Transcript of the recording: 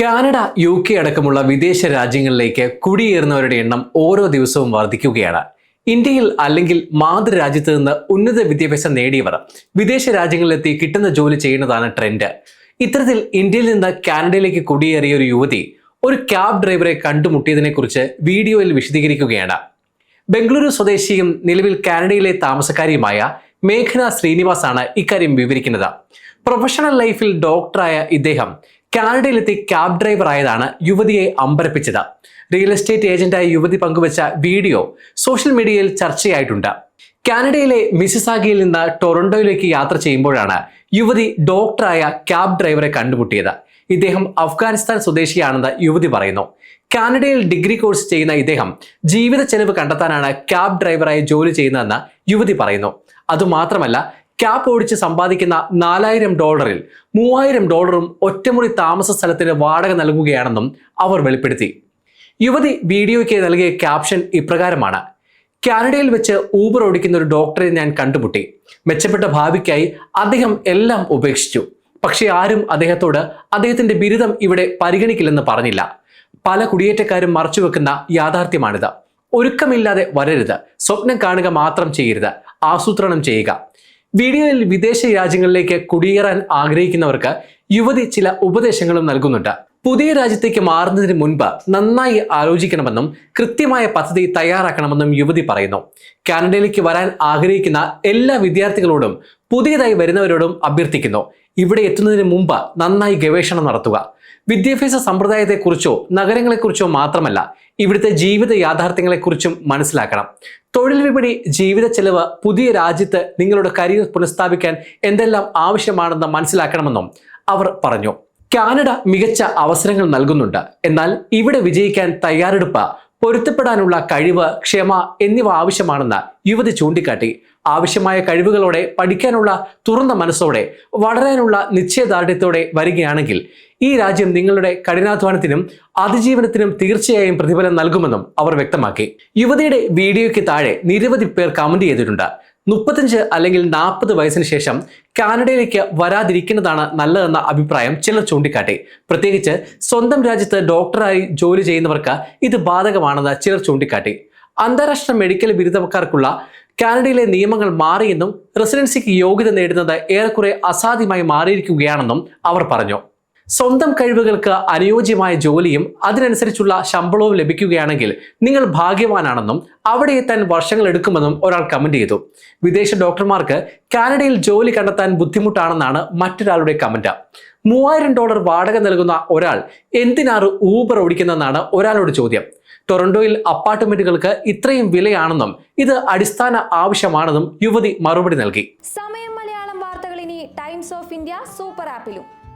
Canada U K അടക്കമുള്ള വിദേശ രാജ്യങ്ങളിലേക്ക് കുടിയേറുന്നവരുടെ എണ്ണം ഓരോ ദിവസവും വർദ്ധിക്കുകയാണ് ഇന്ത്യയിൽ അല്ലെങ്കിൽ മാതൃരാജ്യത്ത് നിന്ന് ഉന്നത വിദ്യാഭ്യാസം നേടിയവർ വിദേശ രാജ്യങ്ങളിലെത്തി കിട്ടുന്ന ജോലി ചെയ്യുന്നതാണ് ട്രെൻഡ്. ഇത്തരത്തിൽ ഇന്ത്യയിൽ നിന്ന് കാനഡയിലേക്ക് കുടിയേറിയ ഒരു യുവതി ഒരു ക്യാബ് ഡ്രൈവറെ കണ്ടുമുട്ടിയതിനെക്കുറിച്ച് വീഡിയോയിൽ വിശദീകരിക്കുകയാണ്. ബംഗളൂരു സ്വദേശിയും നിലവിൽ കാനഡയിലെ താമസക്കാരിയുമായ മേഘന ശ്രീനിവാസാണ് ഇക്കാര്യം വിവരിക്കുന്നത്. പ്രൊഫഷണൽ ലൈഫിൽ ഡോക്ടറായ ഇദ്ദേഹം കാനഡയിലെത്തി ക്യാബ് ഡ്രൈവർ ആയതാണ് യുവതിയെ അമ്പരപ്പിച്ചത്. റിയൽ എസ്റ്റേറ്റ് ഏജന്റായ യുവതി പങ്കുവച്ച വീഡിയോ സോഷ്യൽ മീഡിയയിൽ ചർച്ചയായിട്ടുണ്ട്. കാനഡയിലെ മിസിസാഗിയിൽ നിന്ന് ടൊറന്റോയിലേക്ക് യാത്ര ചെയ്യുമ്പോഴാണ് യുവതി ഡോക്ടറായ ക്യാബ് ഡ്രൈവറെ കണ്ടുമുട്ടിയത്. ഇദ്ദേഹം അഫ്ഗാനിസ്ഥാൻ സ്വദേശിയാണെന്ന് യുവതി പറയുന്നു. കാനഡയിൽ ഡിഗ്രി കോഴ്സ് ചെയ്യുന്ന ഇദ്ദേഹം ജീവിത ചെലവ് കണ്ടെത്താനാണ് ക്യാബ് ഡ്രൈവറായി ജോലി ചെയ്യുന്നതെന്ന് യുവതി പറയുന്നു. അതുമാത്രമല്ല ക്യാബ് ഓടിച്ച് സമ്പാദിക്കുന്ന നാലായിരം ഡോളറിൽ മൂവായിരം ഡോളറും ഒറ്റമുറി താമസ സ്ഥലത്തിന് വാടക നൽകുകയാണെന്നും അവർ വെളിപ്പെടുത്തി. യുവതി വീഡിയോയ്ക്ക് നൽകിയ ക്യാപ്ഷൻ ഇപ്രകാരമാണ്. കാനഡയിൽ വെച്ച് ഊബർ ഓടിക്കുന്ന ഒരു ഡോക്ടറെ ഞാൻ കണ്ടുമുട്ടി. മെച്ചപ്പെട്ട ഭാവിക്കായി അദ്ദേഹം എല്ലാം ഉപേക്ഷിച്ചു. പക്ഷേ ആരും അദ്ദേഹത്തോട് അദ്ദേഹത്തിന്റെ ബിരുദം ഇവിടെ പരിഗണിക്കില്ലെന്ന് പറഞ്ഞില്ല. പല കുടിയേറ്റക്കാരും മറച്ചുവെക്കുന്ന യാഥാർത്ഥ്യമാണിത്. ഒരുക്കമില്ലാതെ വരരുത്. സ്വപ്നം കാണുക മാത്രം ചെയ്യരുത്. ആസൂത്രണം ചെയ്യുക. വീഡിയോയിൽ വിദേശ രാജ്യങ്ങളിലേക്ക് കുടിയേറാൻ ആഗ്രഹിക്കുന്നവർക്ക് യുവതി ചില ഉപദേശങ്ങളും നൽകുന്നുണ്ട്. പുതിയ രാജ്യത്തേക്ക് മാറുന്നതിന് മുൻപ് നന്നായി ആലോചിക്കണമെന്നും കൃത്യമായ പദ്ധതി തയ്യാറാക്കണമെന്നും യുവതി പറയുന്നു. കാനഡയിലേക്ക് വരാൻ ആഗ്രഹിക്കുന്ന എല്ലാ വിദ്യാർത്ഥികളോടും പുതിയതായി വരുന്നവരോടും അഭ്യർത്ഥിക്കുന്നു. ഇവിടെ എത്തുന്നതിന് മുമ്പ് നന്നായി ഗവേഷണം നടത്തുക. വിദ്യാഭ്യാസ സമ്പ്രദായത്തെക്കുറിച്ചോ നഗരങ്ങളെക്കുറിച്ചോ മാത്രമല്ല ഇവിടുത്തെ ജീവിത യാഥാർത്ഥ്യങ്ങളെക്കുറിച്ചും മനസ്സിലാക്കണം. തൊഴിൽ വിപണി ജീവിത ചെലവ് പുതിയ രാജ്യത്ത് നിങ്ങളുടെ കരിയർ പുനഃസ്ഥാപിക്കാൻ എന്തെല്ലാം ആവശ്യമാണെന്ന് മനസ്സിലാക്കണമെന്നും അവർ പറഞ്ഞു. കാനഡ മികച്ച അവസരങ്ങൾ നൽകുന്നുണ്ട്. എന്നാൽ ഇവിടെ വിജയിക്കാൻ തയ്യാറെടുപ്പ് പൊരുത്തപ്പെടാനുള്ള കഴിവ് ക്ഷമ എന്നിവ ആവശ്യമാണെന്ന് യുവതി ചൂണ്ടിക്കാട്ടി. ആവശ്യമായ കഴിവുകളോടെ പഠിക്കാനുള്ള തുറന്ന മനസ്സോടെ വളരാനുള്ള നിശ്ചയദാർഢ്യത്തോടെ വരികയാണെങ്കിൽ ഈ രാജ്യം നിങ്ങളുടെ കഠിനാധ്വാനത്തിനും അതിജീവനത്തിനും തീർച്ചയായും പ്രതിഫലം നൽകുമെന്നും അവർ വ്യക്തമാക്കി. യുവതിയുടെ വീഡിയോയ്ക്ക് താഴെ നിരവധി പേർ കമന്റ് ചെയ്തിട്ടുണ്ട്. മുപ്പത്തഞ്ച് അല്ലെങ്കിൽ നാൽപ്പത് വയസ്സിന് ശേഷം കാനഡയിലേക്ക് വരാതിരിക്കുന്നതാണ് നല്ലതെന്ന അഭിപ്രായം ചിലർ ചൂണ്ടിക്കാട്ടി. പ്രത്യേകിച്ച് സ്വന്തം രാജ്യത്ത് ഡോക്ടറായി ജോലി ചെയ്യുന്നവർക്ക് ഇത് ബാധകമാണെന്ന് ചിലർ ചൂണ്ടിക്കാട്ടി. അന്താരാഷ്ട്ര മെഡിക്കൽ ബിരുദക്കാർക്കുള്ള കാനഡയിലെ നിയമങ്ങൾ മാറിയെന്നും റെസിഡൻസിക്ക് യോഗ്യത നേടുന്നത് ഏറെക്കുറെ അസാധ്യമായി മാറിയിരിക്കുകയാണെന്നും അവർ പറഞ്ഞു. സ്വന്തം കഴിവുകൾക്ക് അനുയോജ്യമായ ജോലിയും അതിനനുസരിച്ചുള്ള ശമ്പളവും ലഭിക്കുകയാണെങ്കിൽ നിങ്ങൾ ഭാഗ്യവാനാണെന്നും അവിടെ എത്താൻ വർഷങ്ങൾ എടുക്കുമെന്നും ഒരാൾ കമന്റ് ചെയ്തു. വിദേശ ഡോക്ടർമാർക്ക് കാനഡയിൽ ജോലി കണ്ടെത്താൻ ബുദ്ധിമുട്ടാണെന്നാണ് മറ്റൊരാളുടെ കമന്റ് മൂവായിരം ഡോളർ വാടക നൽകുന്ന ഒരാൾ എന്തിനാറ് ഊബർ ഓടിക്കുന്നതെന്നാണ് ഒരാളുടെ ചോദ്യം. ടൊറന്റോയിൽ അപ്പാർട്ട്മെന്റുകൾക്ക് ഇത്രയും വിലയാണെന്നും ഇത് അടിസ്ഥാന ആവശ്യമാണെന്നും യുവതി മറുപടി നൽകി. സമയം മലയാളം വാർത്തകൾ ഇനി ടൈംസ് ഓഫ് ഇന്ത്യ സൂപ്പർ ആപ്പിലും.